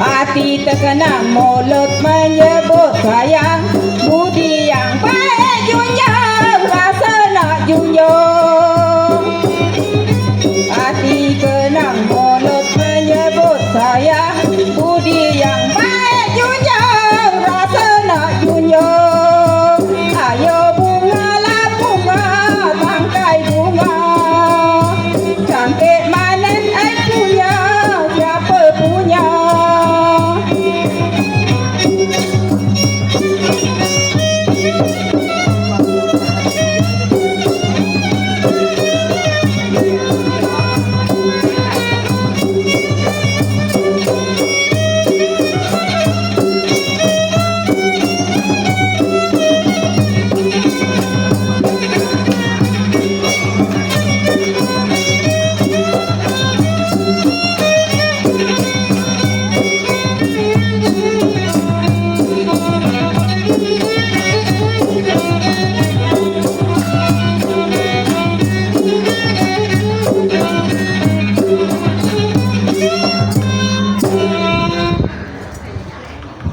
Hati terkena mulut menyebut sayang Budi yang baik junjung rasa nak junjung Hati kenang mulut